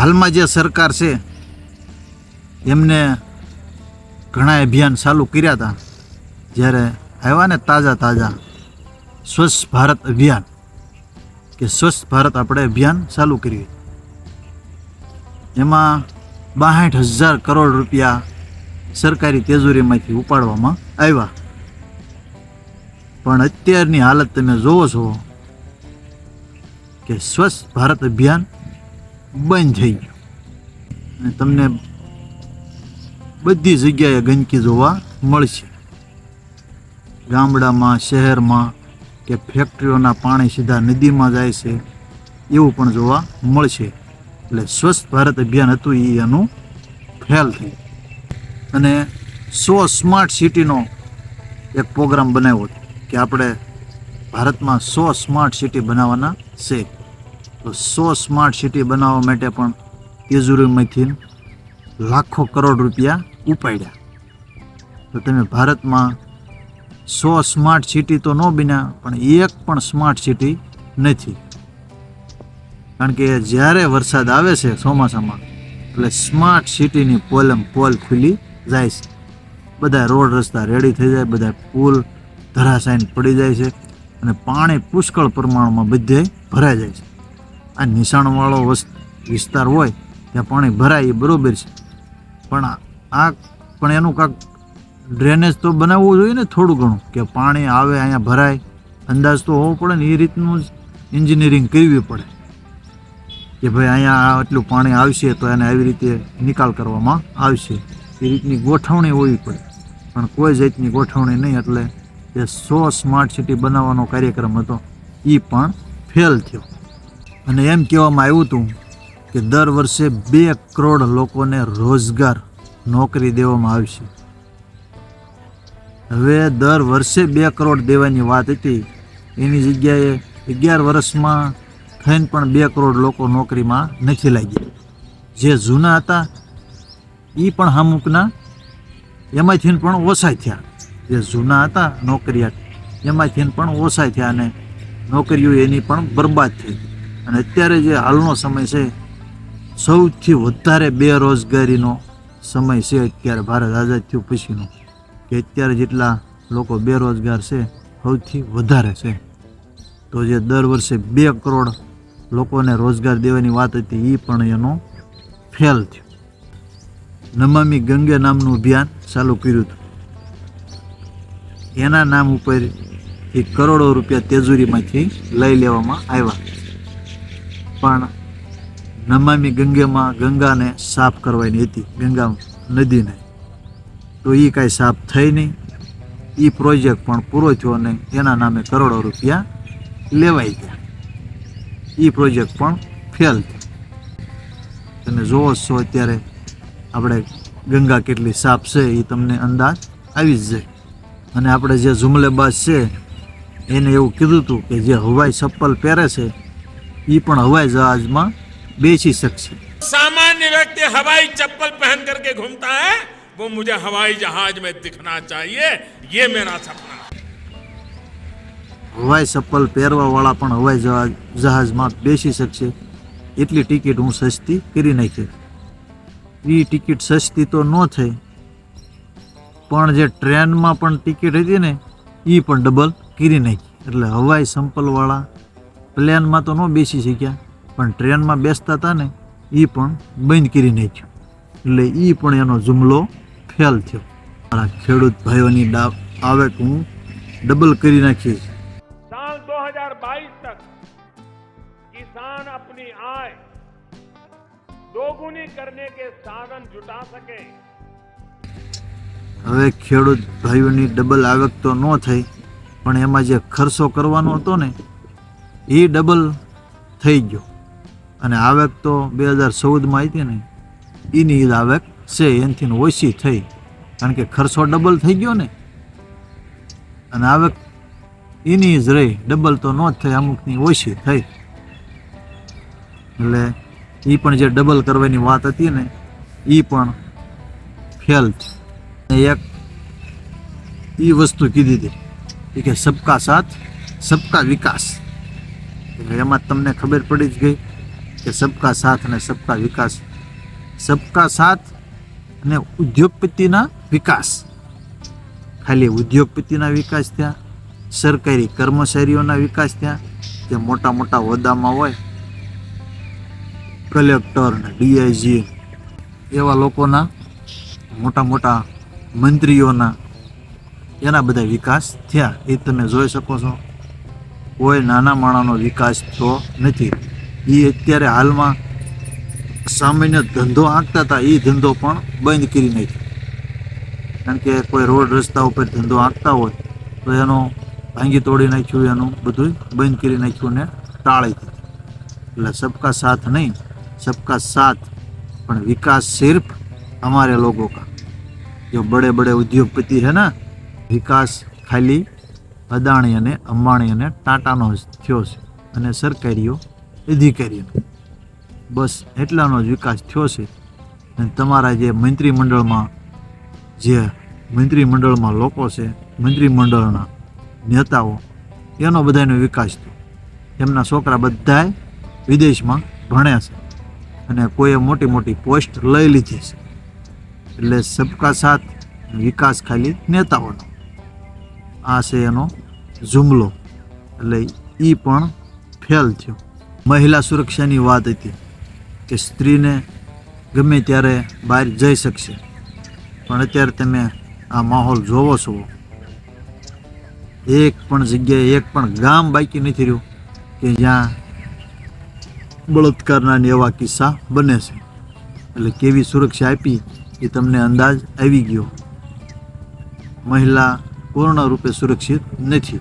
હાલમાં જે સરકાર છે, એમને ઘણા અભિયાન ચાલુ કર્યા હતા. જ્યારે આવ્યા ને તાજા તાજા સ્વચ્છ ભારત અભિયાન, કે સ્વચ્છ ભારત આપણે અભિયાન ચાલુ કર્યું. એમાં બાસઠ હજાર કરોડ રૂપિયા સરકારી તેજોરીમાંથી ઉપાડવામાં આવ્યા. પણ અત્યારની હાલત તમે જોવો છો કે સ્વચ્છ ભારત અભિયાન બંધ થઈ ગયું. અને તમને બધી જગ્યાએ ગંદકી જોવા મળશે. ગામડામાં, શહેરમાં કે ફેક્ટરીઓના પાણી સીધા નદીમાં જાય છે, એવું પણ જોવા મળશે. એટલે સ્વચ્છ ભારત અભિયાન હતું એ એનું ફેલ થયું અને સો સ્માર્ટ સિટીનો એક પ્રોગ્રામ બનાવ્યો કે આપણે ભારતમાં સો સ્માર્ટ સિટી બનાવવાના છે. તો સો સ્માર્ટ સિટી બનાવવા માટે પણ તેજુરીમાંથી લાખો કરોડ રૂપિયા ઉપાડ્યા. તો તમે ભારતમાં સો સ્માર્ટ સિટી તો ન બન્યા, પણ એક પણ સ્માર્ટ સિટી નથી. કારણ કે જ્યારે વરસાદ આવે છે ચોમાસામાં, એટલે સ્માર્ટ સિટીની પોલમ પોલ ખુલી જાય છે. બધા રોડ રસ્તા રેડી થઈ જાય, બધા પુલ ધરાશાયન પડી જાય છે અને પાણી પુષ્કળ પ્રમાણમાં બધે ભરાઈ જાય છે. આ નિશાણવાળો વસ, વિસ્તાર હોય, ત્યાં પાણી ભરાય એ બરાબર છે. પણ આ પણ એનું કાંક ડ્રેનેજ તો બનાવવું જોઈએ ને થોડું ઘણું, કે પાણી આવે, અહીંયા ભરાય, અંદાજ તો હોવો પડે ને એ રીતનું જ એન્જિનિયરિંગ કરવી પડે. કે ભાઈ અહીંયા આટલું પાણી આવશે તો એને આવી રીતે નિકાલ કરવામાં આવશે. એ રીતની ગોઠવણી હોવી પડે. પણ કોઈ જાતની ગોઠવણી નહીં, એટલે એ સો સ્માર્ટ સિટી બનાવવાનો કાર્યક્રમ હતો એ પણ ફેલ થયો. અને એમ કહેવામાં આવ્યું હતું કે દર વર્ષે બે કરોડ લોકોને રોજગાર નોકરી દેવામાં આવશે. હવે દર વર્ષે બે કરોડ દેવાની વાત હતી. એની જગ્યાએ અગિયાર વર્ષમાં થઈને પણ બે કરોડ લોકો નોકરીમાં નથી લાગ્યા. જે જૂના હતા એ પણ અમુકના એમાંથી પણ ઓછા થયા. જે જૂના હતા નોકરિયાત એમાંથી પણ ઓછા થયા અને નોકરીઓ એની પણ બરબાદ થઈ અને અત્યારે જે હાલનો સમય છે, સૌથી વધારે બેરોજગારીનો સમય છે અત્યારે ભારત આઝાદ થયું પછીનો, કે અત્યારે જેટલા લોકો બેરોજગાર છે, સૌથી વધારે છે. તો જે દર વર્ષે બે કરોડ લોકોને રોજગાર દેવાની વાત હતી એ પણ એનો ફેલ થયો. નમામી ગંગે નામનું અભિયાન ચાલુ કર્યું હતું. એના નામ ઉપર એ કરોડો રૂપિયા તેજુરીમાંથી લઈ લેવામાં આવ્યા. પણ નમામી ગંગેમાં ગંગાને સાફ કરવાની હતી, ગંગા નદીને. તો એ કાંઈ સાફ થઈ નહીં. એ પ્રોજેક્ટ પણ પૂરો થયો નહીં એના નામે કરોડો રૂપિયા લેવાઈ ગયા. એ પ્રોજેક્ટ પણ ફેલ થયો. તમે જોવો છો અત્યારે આપણે ગંગા કેટલી સાફ છે એ તમને અંદાજ આવી જ જાય. અને આપણે જે જુમલેબાજ છે, એને એવું કીધું હતું કે જે હવાઈ ચપ્પલ પહેરે છે એ પણ હવાઈ જહાજમાં બેસી શકશે सामान्य व्यक्ति हवाई चप्पल पहन करके घूमता है वो मुझे हवाई जहाज में दिखना चाहिए ये मेरा सपना है હવાઈ ચપ્પલ પહેરવાવાળા પણ હવાઈ જહાજ જહાજમાં બેસી શકશે એટલી ટિકિટ હું સસ્તી કરી નાખી એ ટિકિટ સસ્તી તો ન થઈ પણ જે ટ્રેનમાં પણ ટિકિટ હતી ને એ પણ ડબલ કરી નાખી એટલે હવાઈ સંપલવાળા પ્લેનમાં તો ન બેસી શક્યા પણ ટ્રેનમાં બેસતા હતા ને એ પણ બંધ કરી નાખ્યું એટલે એ પણ એનો જુમલો ફેલ થયો મારા ખેડૂત ભાઈઓની ડા આવક હું ડબલ કરી નાખીશ साल 2022 तक किसान अपनी आय दोगुनी करने के साधन जुटा सके હવે ખેડૂત ભાઈઓની ડબલ આવક તો ન થઈ પણ એમાં જે ખર્ચો કરવાનો હતો ને એ ડબલ થઈ ગયો. અને આવક તો બે હજાર ચૌદમાં હતી ને એની જ આવક છે એનથી ઓછી થઈ. કારણ કે ખર્ચો ડબલ થઈ ગયો ને. અને આવક એની જ રહી. ડબલ તો ન જ થઈ, અમુકની ઓછી થઈ. એટલે એ પણ જે ડબલ કરવાની વાત હતી ને એ પણ ફેલ છે. એક એ વસ્તુ કીધી હતી. કે સબકા સાથ, સબકા વિકાસ. એમાં તમને ખબર પડી જ ગઈ કે સબકા સાથ અને સબકા વિકાસ. સબકા સાથ અને ઉદ્યોગપતિના વિકાસ. ખાલી ઉદ્યોગપતિના વિકાસ થયા, સરકારી કર્મચારીઓના વિકાસ થયા, જે મોટા મોટા હોદ્દામાં હોય, કલેક્ટર ને ડીઆઈજી એવા લોકોના, મોટા મોટા મંત્રીઓના, એના બધા વિકાસ થયા. એ તમે જોઈ શકો છો. કોઈ નાના માણાનો વિકાસ તો નથી એ અત્યારે હાલમાં સામાન્ય ધંધો આંકતા હતા એ ધંધો પણ બંધ કરી નાખ્યો કારણ કે કોઈ રોડ રસ્તા ઉપર ધંધો આંકતા હોય તો એનો ભાંગી તોડી નાખ્યું એનું બધું બંધ કરી નાખ્યું ને ટાળી દીધું એટલે સબકા સાથ નહીં सबका साथ પણ વિકાસ સિર્ફ हमारे लोगों का जो बड़े बड़े उद्योगपति है ना વિકાસ ખાલી અદાણી અને અંબાણી અને ટાટાનો થયો છે અને સરકારીઓ અધિકારીઓનો બસ એટલાનો જ વિકાસ થયો છે અને તમારા જે મંત્રીમંડળમાં જે મંત્રીમંડળમાં લોકો છે, મંત્રીમંડળના નેતાઓ, એનો બધાનો વિકાસ થયો. એમના છોકરા બધાય વિદેશમાં ભણ્યા છે અને કોઈએ મોટી મોટી પોસ્ટ લઈ લીધી છે. એટલે સબકા સાથ વિકાસ ખાલી નેતાઓનો. આ છે એનો જુમલો એટલે એ પણ ફેલ થયો. મહિલા સુરક્ષાની વાત હતી કે સ્ત્રીને ગમે ત્યારે બહાર જઈ શકશે. પણ અત્યારે તમે આ માહોલ જોવો છો. એક પણ જગ્યાએ એક પણ ગામ બાકી નથી રહ્યું કે જ્યાં બળાત્કારના એવા કિસ્સા બને છે. એટલે કેવી સુરક્ષા આપી એ તમને અંદાજ આવી ગયો. મહિલા પૂર્ણ રૂપે સુરક્ષિત નથી.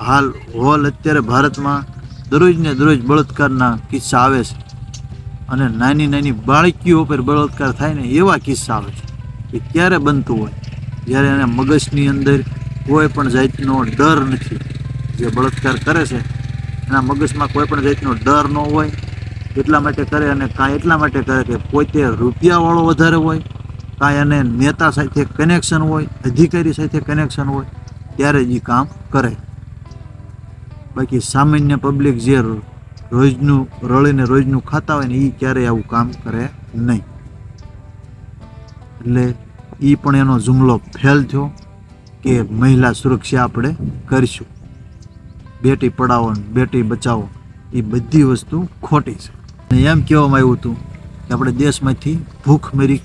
હાલ હોલ અત્યારે ભારતમાં દરરોજ ને દરરોજ બળાત્કારના કિસ્સા આવે છે. અને નાની નાની બાળકીઓ પર બળાત્કાર થાય ને એવા કિસ્સા આવે છે એ ક્યારે બનતું હોય. જ્યારે એને મગજની અંદર કોઈ પણ જાતનો ડર નથી. જે બળાત્કાર કરે છે, એના મગજમાં કોઈ પણ જાતનો ડર ન હોય. એટલા માટે કરે અને કાં એટલા માટે કરે કે પોતે રૂપિયાવાળો વધારે હોય. કાં એને નેતા સાથે કનેક્શન હોય, અધિકારી સાથે કનેક્શન હોય, ત્યારે જ એ કામ કરે. બાકી સામાન્ય પબ્લિક જે રોજનું, રળીને રોજનું ખાતા હોય ને એ ક્યારેય આવું કામ કરે નહીં. એટલે એ પણ એનો જુમલો ફેલ થયો કે મહિલા સુરક્ષા આપણે કરીશું. બેટી પડાવો બેટી બચાવો એ બધી વસ્તુ ખોટી છે. અને એમ કહેવામાં આવ્યું હતું કે આપણે દેશમાંથી ભૂખમરી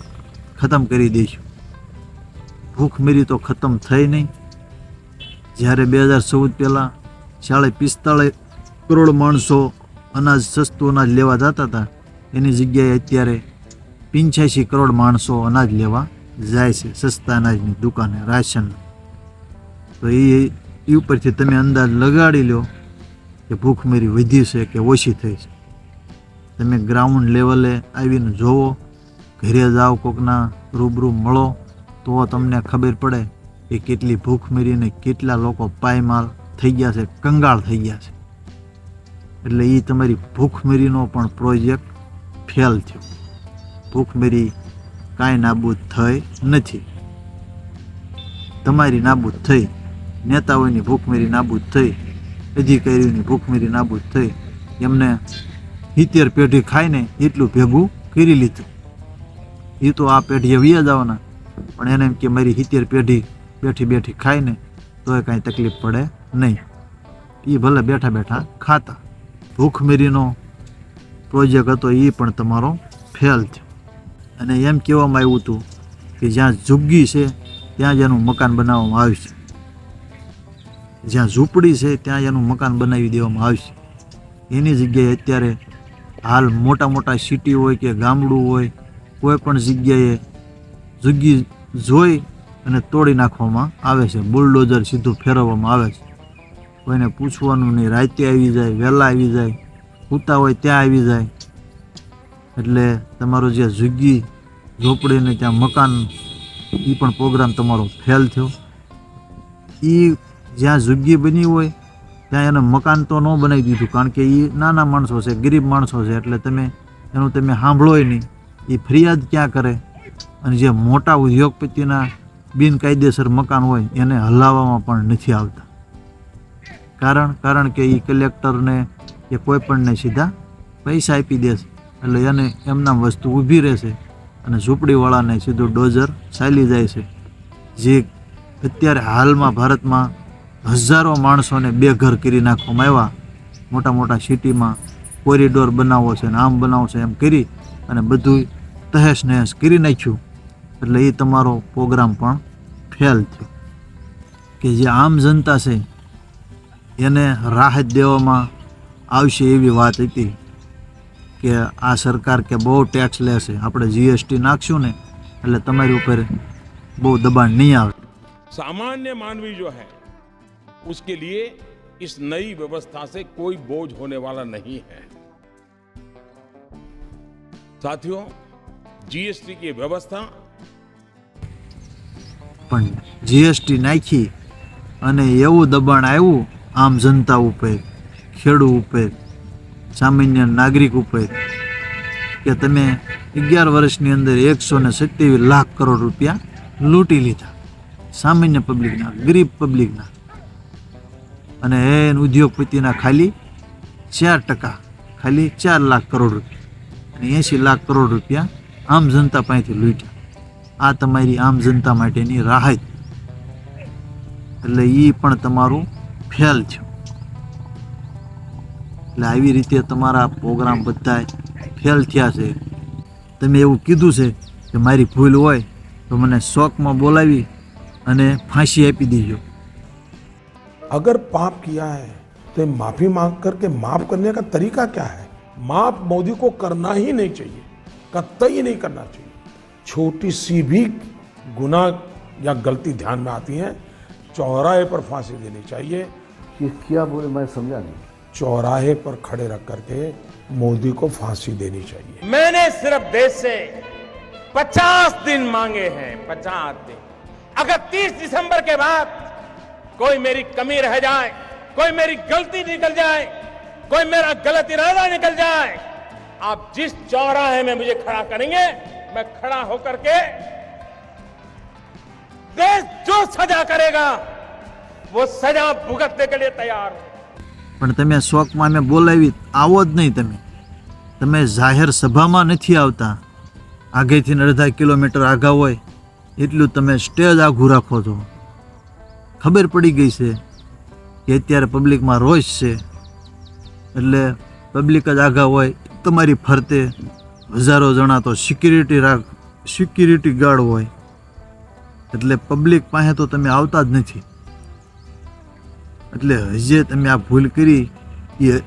ખતમ કરી દઈશું. ભૂખમરી તો ખતમ થઈ નહીં. જ્યારે બે હજાર ચૌદ પહેલાં સાડા પિસ્તાળીસ કરોડ માણસો અનાજ, સસ્તું અનાજ લેવા જતા હતા. એની જગ્યાએ અત્યારે પંચ્યાસી કરોડ માણસો અનાજ લેવા જાય છે, સસ્તા અનાજની દુકાને રાશન તો એ એ ઉપરથી તમે અંદાજ લગાડી લો કે ભૂખમરી વધી છે કે ઓછી થઈ છે. તમે ગ્રાઉન્ડ લેવલે આવીને જોવો, ઘરે જાઓ કોકના રૂબરૂ મળો, તો તમને ખબર પડે કે કેટલી ભૂખમરીને કેટલા લોકો પાયમાલ થઈ ગયા છે, કંગાળ થઈ ગયા છે. એટલે એ તમારી ભૂખમરીનો પણ પ્રોજેક્ટ ફેલ થયો. ભૂખમરી કાંઈ નાબૂદ થઈ નથી. તમારી નાબૂદ થઈ, નેતાઓની ભૂખમરી નાબૂદ થઈ, અધિકારીઓની ભૂખમરી નાબૂદ થઈ, એમને સિત્તેર પેઢી ખાઈને એટલું ભેગું કરી લીધું. એ તો આ પેઢીએ વ્યા જવાના, પણ એને એમ કે મારી સિત્તેર પેઢી બેઠી બેઠી ખાઈને તોય કાંઈ તકલીફ પડે નહીં. એ ભલે બેઠા બેઠા ખાતા. ભૂખમીરીનો પ્રોજેક્ટ હતો એ પણ તમારો ફેલ થયો. અને એમ કહેવામાં આવ્યું હતું કે જ્યાં ઝુગ્ગી છે, ત્યાં જ એનું મકાન બનાવવામાં આવશે જ્યાં ઝૂંપડી છે, ત્યાં જ એનું મકાન બનાવી દેવામાં આવશે એની જગ્યાએ અત્યારે હાલ મોટા મોટા સિટી હોય કે ગામડું હોય, કોઈ પણ જગ્યાએ ઝુગ્ગી જોઈ અને તોડી નાખવામાં આવે છે. બુલડોઝર સીધું ફેરવવામાં આવે છે. કોઈને પૂછવાનું નહીં. રાતે આવી જાય, વહેલા આવી જાય, સૂતા હોય ત્યાં આવી જાય. એટલે તમારો જે ઝુગ્ગી ઝોપડીને ત્યાં મકાન એ પણ પ્રોગ્રામ તમારો ફેલ થયો. એ જ્યાં ઝુગ્ગી બની હોય, ત્યાં એને મકાન તો ન બનાવી દીધું, કારણ કે એ નાના માણસો છે, ગરીબ માણસો છે, એટલે તમે, એનું તમે સાંભળોય નહીં. એ ફરિયાદ ક્યાં કરે? અને જે મોટા ઉદ્યોગપતિના બિનકાયદેસર મકાન હોય, એને હલાવવામાં પણ નથી આવતા. કારણ કારણ કે એ કલેક્ટરને કે કોઈ પણને સીધા પૈસા આપી દેશે. એટલે એને એમના વસ્તુ ઊભી રહેશે અને ઝૂંપડીવાળાને સીધું ડોઝર ચાલી જાય છે. જે અત્યારે હાલમાં ભારતમાં હજારો માણસોને બે ઘર કરી નાખવામાં આવ્યા. મોટા મોટા સિટીમાં કોરિડોર બનાવો છે ને આમ બનાવો છે એમ કરી અને બધું તહેશ નહેશ કરી નાખ્યું. એટલે એ તમારો પ્રોગ્રામ પણ ફેલ થયો. કે જે આમ જનતા છે એને રાહત દેવામાં આવશે એવી વાત હતી કે આ સરકાર કે બહુ ટેક્સ લેશે આપણે જીએસટી નાખશું ને એટલે તમારી ઉપર બહુ દબાણ નહીં આવે सामान्य मानवी जो है उसके लिए इस नई व्यवस्था से कोई बोझ होने वाला नहीं है साथियों जीएसटी की व्यवस्था પણ જીએસટી નાખી અને એવું દબાણ આવ્યું આમ જનતા ઉપર ખેડૂત ઉપર સામાન્ય નાગરિક ઉપર કે તમે અગિયાર વર્ષની અંદર એકસો ને સત્યાવીસ લાખ કરોડ રૂપિયા લૂંટી લીધા. સામાન્ય પબ્લિકના, ગરીબ પબ્લિકના. અને એન ઉદ્યોગપતિના ખાલી ચાર ટકા, ખાલી ચાર લાખ કરોડ રૂપિયા. અને એંશી લાખ કરોડ રૂપિયા આમ જનતા પાસેથી લૂંટ્યા. આ તમારી આમ જનતા માટેની રાહત. એટલે એ પણ તમારું ફેલ થયું એટલે આવી રીતે તમારા પ્રોગ્રામ બધા ફેલ થયા છે તમે એવું કીધું છે કે મારી ભૂલ હોય તો મને શોખમાં બોલાવી અને ફાંસી આપી દેજો अगर पाप किया है तो ये माफी मांग करके माफ करने का तरीका क्या है माफ मोदी को करना ही नहीं चाहिए कतई नहीं करना चाहिए छोटी सी भी गुनाह या गलती ध्यान में आती है चौराहे पर फांसी देनी चाहिए ये क्या बोले मैं समझा नहीं। चौराहे पर खड़े रख करके मोदी को फांसी देनी चाहिए। मैंने सिर्फ़ देश से 50 दिन मांगे हैं 50 दिन। अगर 30 दिसंबर के बाद कोई मेरी कमी रह जाए कोई मेरी गलती निकल जाए कोई मेरा गलत इरादा निकल जाए आप जिस चौराहे में मुझे खड़ा करेंगे मैं खड़ा होकर के देश जो सजा करेगा वो सजा भुगतने के लिए तैयार हूं પણ તમે શોખમાં મેં બોલાવી આવો જ નહીં તમે તમે જાહેર સભામાં નથી આવતા આગેથી ને અડધા કિલોમીટર આગા હોય એટલું તમે સ્ટેજ આઘું રાખો છો ખબર પડી ગઈ છે કે અત્યારે પબ્લિકમાં રોષ છે એટલે પબ્લિક જ આગા હોય તમારી ફરતે હજારો જણા તો સિક્યુરિટી રાખ સિક્યુરિટી ગાર્ડ હોય એટલે પબ્લિક પાસે તો તમે આવતા જ નથી એટલે હજે તમે આ ભૂલ કરી એ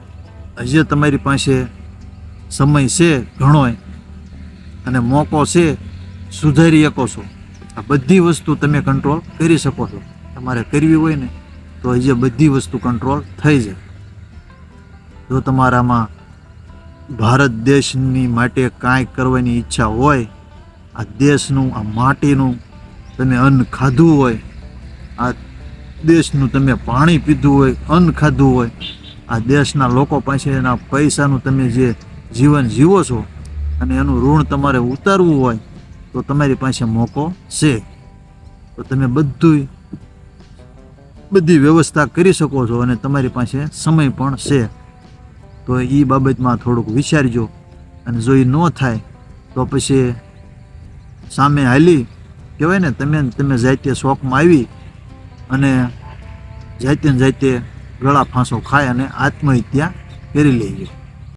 હજે તમારી પાસે સમય છે ઘણોય અને મોકો છે, સુધારી શકો છો. આ બધી વસ્તુ તમે કંટ્રોલ કરી શકો છો. તમારે કરવી હોય ને, તો હજે બધી વસ્તુ કંટ્રોલ થઈ જાય. જો તમારામાં ભારત દેશની માટે કાંઈ કરવાની ઈચ્છા હોય, આ દેશનું, આ માટીનું તમે અન્ન ખાધું હોય, આ દેશનું તમે પાણી પીધું હોય, અન્ન ખાધું હોય, આ દેશના લોકો પાસે એના પૈસાનું તમે જે જીવન જીવો છો અને એનું ઋણ તમારે ઉતારવું હોય, તો તમારી પાસે મોકો છે. તો તમે બધું બધી વ્યવસ્થા કરી શકો છો અને તમારી પાસે સમય પણ છે. તો એ બાબતમાં થોડુંક વિચારજો અને જો એ ન થાય, તો પછી સામે હાલી, કહેવાય ને, તમે તમે જાતે શોખમાં આવી અને જાતે જાતે ગળા ફાંસો ખાય અને આત્મહત્યા કરી લેજો.